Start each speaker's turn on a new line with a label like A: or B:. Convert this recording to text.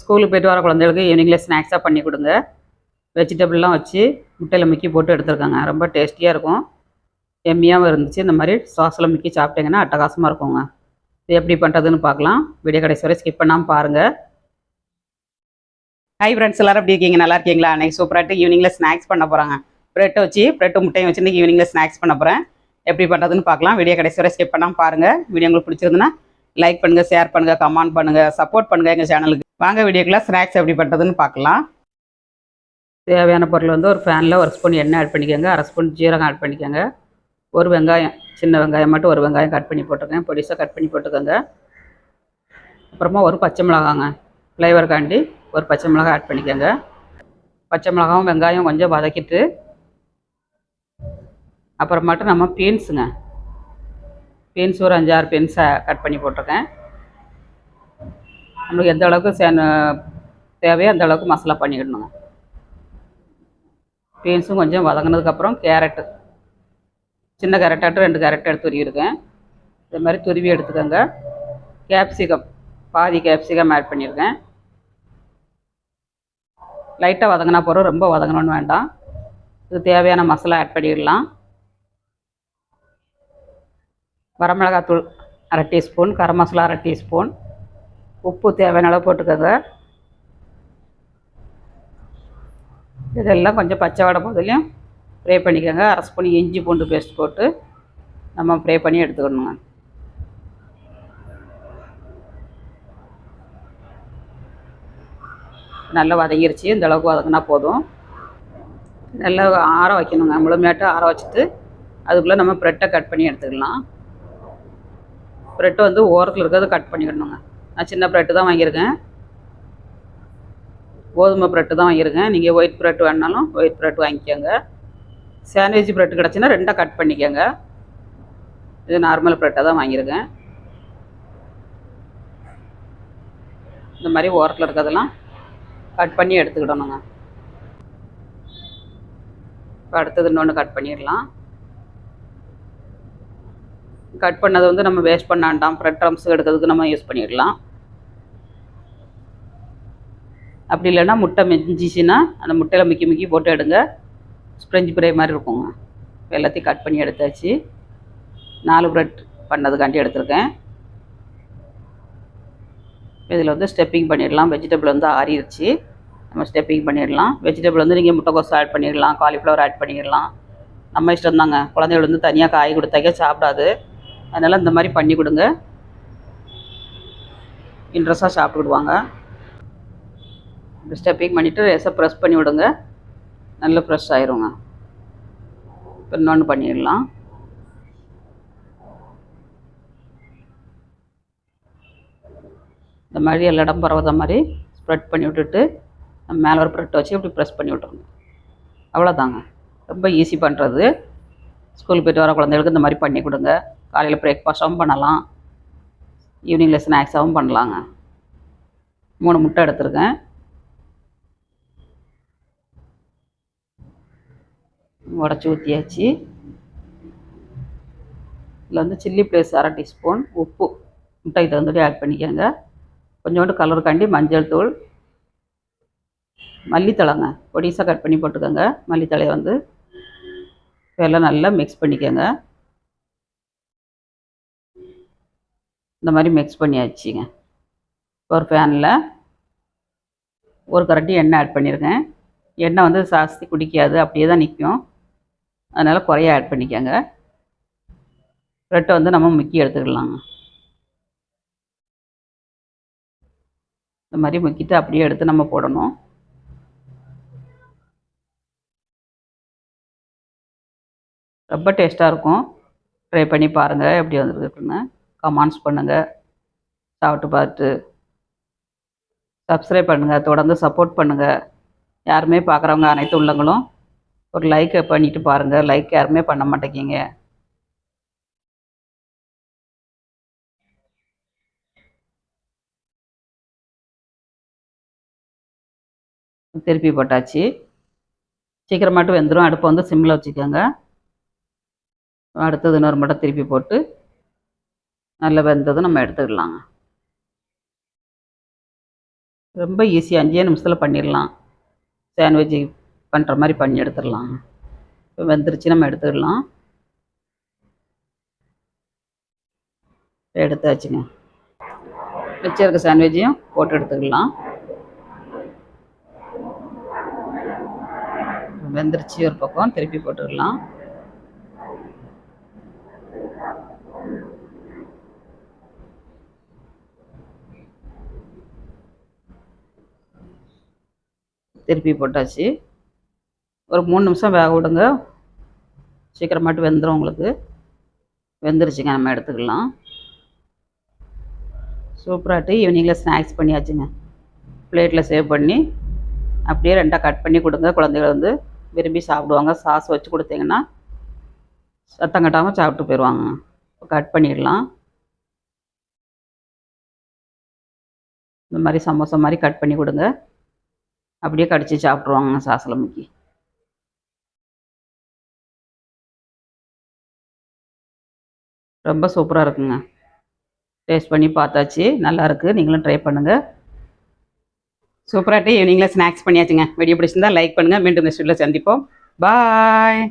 A: ஸ்கூலுக்கு போயிட்டு வர குழந்தைகளுக்கு ஈவினிங்கில் ஸ்நாக்ஸாக பண்ணி கொடுங்க வெஜிடபிள்லாம் வச்சு முட்டையில் முக்கி போட்டு எடுத்துருக்காங்க ரொம்ப டேஸ்டியாக இருக்கும் எம்மியாகவும் இருந்துச்சு இந்த மாதிரி சாஸில் முக்கி சாப்பிட்டீங்கன்னா அட்டகாசமாக இருக்குங்க இது எப்படி பண்ணுறதுன்னு பார்க்கலாம் வீடியோ கடைசி வரை ஸ்கிப் பண்ணாமல் பாருங்கள் ஹை ஃப்ரெண்ட்ஸ் எல்லோரும் எப்படி இருக்கீங்க நல்லா இருக்கீங்களா அன்றைக்கி சூப்பராகிட்டு ஈவினிங்கில் ஸ்நாக்ஸ் பண்ண போகிறாங்க ப்ரெட் வச்சு ப்ரெட்டு முட்டையும் வச்சு இன்றைக்கி ஈவினிங்கில் ஸ்நாக்ஸ் பண்ண போகிறேன் எப்படி பண்ணுறதுன்னு பார்க்கலாம் வீடியோ கடைசி வரை ஸ்கிப் பண்ணாமல் பாருங்கள் வீடியோ உங்களுக்கு பிடிச்சிருந்தேன்னா லைக் பண்ணுங்கள் ஷேர் பண்ணுங்கள் கமெண்ட் பண்ணுங்கள் சப்போர்ட் பண்ணுங்க எங்கள் சேனலுக்கு வாங்க வீடியோக்குள்ள ஸ்நாக்ஸ் எப்படி பண்ணுறதுன்னு பார்க்கலாம் தேவையான பொருள் வந்து ஒரு ஃபேனில் ஒரு ஸ்பூன் எண்ணெய் ஆட் பண்ணிக்கோங்க அரை ஸ்பூன் ஜீரகம் ஆட் பண்ணிக்கோங்க ஒரு வெங்காயம் சின்ன வெங்காயம் மட்டும் ஒரு வெங்காயம் கட் பண்ணி போட்டுருக்கேன் பொடிசாக கட் பண்ணி போட்டுக்கோங்க அப்புறமா ஒரு பச்சை மிளகாங்க ஃப்ளேவர் காண்டி ஒரு பச்சை மிளகாய் ஆட் பண்ணிக்கோங்க பச்சை மிளகாவும் வெங்காயம் கொஞ்சம் வதக்கிட்டு அப்புறமாட்டு நம்ம பீன்ஸுங்க பீன்ஸ் ஒரு அஞ்சாறு பீன்ஸை கட் பண்ணி போட்டிருக்கேன் நம்மளுக்கு எந்த அளவுக்கு சே தேவையோ அந்த அளவுக்கு மசாலா பண்ணிக்கிடணுங்க பீன்ஸும் கொஞ்சம் வதங்கினதுக்கப்புறம் கேரட்டு சின்ன கேரட்டாட்டு ரெண்டு கேரட் எடுத்து துருவிருக்கேன் இது மாதிரி துருவி எடுத்துக்கோங்க கேப்சிகம் பாதி கேப்சிகம் ஆட் பண்ணியிருக்கேன் லைட்டாக வதங்கினா போகிறோம் ரொம்ப வதங்கணும்னு வேண்டாம் இது தேவையான மசாலா ஆட் பண்ணிடலாம் வரமிளகாத்தூள் அரை டீஸ்பூன் கரம் மசாலா அரை டீஸ்பூன் உப்பு தேவையான அளவு போட்டுக்கோங்க இதெல்லாம் கொஞ்சம் பச்சை வடை போதிலையும் ஃப்ரை பண்ணிக்கோங்க அரை ஸ்பூன் இஞ்சி பூண்டு பேஸ்ட் போட்டு நம்ம ஃப்ரை பண்ணி எடுத்துக்கணுங்க நல்லா வதங்கிருச்சு இந்த அளவுக்கு வதங்கினா போதும் நல்லா ஆற வைக்கணுங்க முழுமையாட்டு ஆற வச்சுட்டு அதுக்குள்ளே நம்ம ப்ரெட்டை கட் பண்ணி எடுத்துக்கலாம் ப்ரெட்டு வந்து ஓரத்தில் இருக்கிறத கட் பண்ணிக்கணுங்க நான் சின்ன ப்ரெட்டு தான் வாங்கியிருக்கேன் கோதுமை ப்ரெட்டு தான் வாங்கியிருக்கேன் நீங்கள் ஒயிட் ப்ரெட் வேணாலும் ஒயிட் ப்ரெட் வாங்கிக்கோங்க சாண்ட்விச் ப்ரெட் கிடச்சின்னா ரெண்டாக கட் பண்ணிக்கோங்க இது நார்மல் ப்ரெட்டாக தான் வாங்கியிருக்கேன் இந்த மாதிரி ஓரத்தில் இருக்கிறதெல்லாம் கட் பண்ணி எடுத்துக்கிடணுங்க இப்போ அடுத்தது இன்னொன்று கட் பண்ணிடலாம் கட் பண்ணதை வந்து நம்ம வேஸ்ட் பண்ணாண்டாம் ப்ரெட் ட்ரம்ஸ் எடுக்கிறதுக்கு நம்ம யூஸ் பண்ணிடலாம் அப்படி இல்லைன்னா முட்டை மெஞ்சிச்சின்னா அந்த முட்டையில் முக்கி முக்கி போட்டு எடுங்க ஸ்ப்ரெஞ்சு பிரே மாதிரி இருக்குங்க எல்லாத்தையும் கட் பண்ணி எடுத்தாச்சு நாலு ப்ரெட் பண்ணதுக்காண்டி எடுத்திருக்கேன் இதில் வந்து ஸ்டெப்பிங் பண்ணிடலாம் வெஜிடபிள் வந்து ஆறிடுச்சு நம்ம ஸ்டெப்பிங் பண்ணிடலாம் வெஜிடபிள் வந்து நீங்கள் முட்டைக்கோஸ் ஆட் பண்ணிடலாம் காலிஃப்ளவர் ஆட் பண்ணிடலாம் நம்ம இஷ்டம் தாங்க குழந்தைகள் வந்து தனியாக காய் கொடுத்தாக்கே சாப்பிடாது அதனால் இந்த மாதிரி பண்ணி கொடுங்க இன்ட்ரெஸ்ட்டாக பெஸ்ட்டாக பேக் பண்ணிவிட்டு ரேஸாக ப்ரெஸ் பண்ணி விடுங்க நல்லா ஃப்ரெஷ் ஆயிருங்க இப்போ இன்னொன்று பண்ணிடலாம் இந்த மாதிரி எல்லா இடம் பரவாத மாதிரி ஸ்ப்ரெட் பண்ணி விட்டுட்டு மேலே ஒரு ப்ரெட் வச்சு இப்படி ப்ரெஸ் பண்ணி விட்டுருங்க அவ்வளோதாங்க ரொம்ப ஈஸி பண்ணுறது ஸ்கூல் போயிட்டு வர குழந்தைகளுக்கு இந்த மாதிரி பண்ணி கொடுங்க காலையில் பிரேக்ஃபாஸ்ட்டாகவும் பண்ணலாம் ஈவினிங்கில் ஸ்நாக்ஸாகவும் பண்ணலாங்க மூணு முட்டை எடுத்திருக்கேன் உடச்சி ஊற்றியாச்சு இதில் வந்து சில்லி ப்ளேஸ் அரை டீஸ்பூன் உப்பு முட்டைக்கு தகுந்தபடி ஆட் பண்ணிக்கோங்க கொஞ்சோண்டு கலர் காண்டி மஞ்சள் தூள் மல்லித்தழைங்க பொடிசாக கட் பண்ணி போட்டுக்கோங்க மல்லித்தழையை வந்து எல்லாம் நல்லா மிக்ஸ் பண்ணிக்கோங்க இந்த மாதிரி மிக்ஸ் பண்ணியாச்சுங்க ஒரு ஃபேனில் ஒரு கரண்டி எண்ணெய் ஆட் பண்ணியிருக்கேன் எண்ணெய் வந்து ஜாஸ்தி குடிக்காது அப்படியே தான் நிற்கும் அதனால் குறைய ஆட் பண்ணிக்கோங்க ரெட்டை வந்து நம்ம முக்கி எடுத்துக்கலாங்க இந்த மாதிரி முக்கிட்டு அப்படியே எடுத்து நம்ம போடணும் ரொம்ப டேஸ்ட்டாக இருக்கும் ட்ரை பண்ணி பாருங்கள் எப்படி வந்துருக்குன்னு கமெண்ட்ஸ் பண்ணுங்கள் சாப்பிட்டு பார்த்து சப்ஸ்கிரைப் பண்ணுங்கள் தொடர்ந்து சப்போர்ட் பண்ணுங்கள் யாருமே பார்க்குறவங்க அனைத்து உள்ளங்களும் ஒரு லைக்கை பண்ணிட்டு பாருங்கள் லைக் யாருமே பண்ண மாட்டேங்கிங்க திருப்பி போட்டாச்சு சீக்கிரமாட்டு வெந்துடும் அடுப்பை வந்து சிம்மில் வச்சுக்கோங்க அடுத்தது இன்னொரு மட்டும் திருப்பி போட்டு நல்ல வெந்ததும் நம்ம எடுத்துக்கலாங்க ரொம்ப ஈஸியாக அஞ்சே நிமிஷத்தில் பண்ணிடலாம் சாண்ட்விட்ச் பண்ணுற மாதிரி பண்ணி எடுத்துடலாம் இப்போ வெந்துருச்சு நம்ம எடுத்துக்கலாம் எடுத்தாச்சுங்க வச்சிருக்க சாண்ட்விட்சையும் போட்டு எடுத்துக்கலாம் வெந்துருச்சு ஒரு பக்கம் திருப்பி போட்டுக்கலாம் திருப்பி போட்டாச்சு ஒரு மூணு நிமிஷம் வேக விடுங்க சீக்கிரமாட்டு வெந்துடும் உங்களுக்கு வெந்துருச்சுங்க நம்ம எடுத்துக்கலாம் சூப்பராகிட்டு ஈவினிங்கில் ஸ்நாக்ஸ் பண்ணியாச்சுங்க பிளேட்டில் சேவ் பண்ணி அப்படியே ரெண்டாக கட் பண்ணி கொடுங்க குழந்தைகள் வந்து விரும்பி சாப்பிடுவாங்க சாஸ் வச்சு கொடுத்தீங்கன்னா சத்தம் கட்டாமல் சாப்பிட்டு போயிடுவாங்க கட் பண்ணிடலாம் இந்த மாதிரி சமோசா மாதிரி கட் பண்ணி கொடுங்க அப்படியே கடித்து சாப்பிட்ருவாங்க சாசலமைக்கு ரொம்ப சூப்பராக இருக்குங்க டேஸ்ட் பண்ணி பார்த்தாச்சு நல்லாயிருக்கு நீங்களும் ட்ரை பண்ணுங்க சூப்பராகிட்டு ஈவினிங்கில் ஸ்நாக்ஸ் பண்ணியாச்சுங்க வீடியோ பிடிச்சிருந்தா லைக் பண்ணுங்கள் மீண்டும் நெக்ஸ்ட் சந்திப்போம் பாய்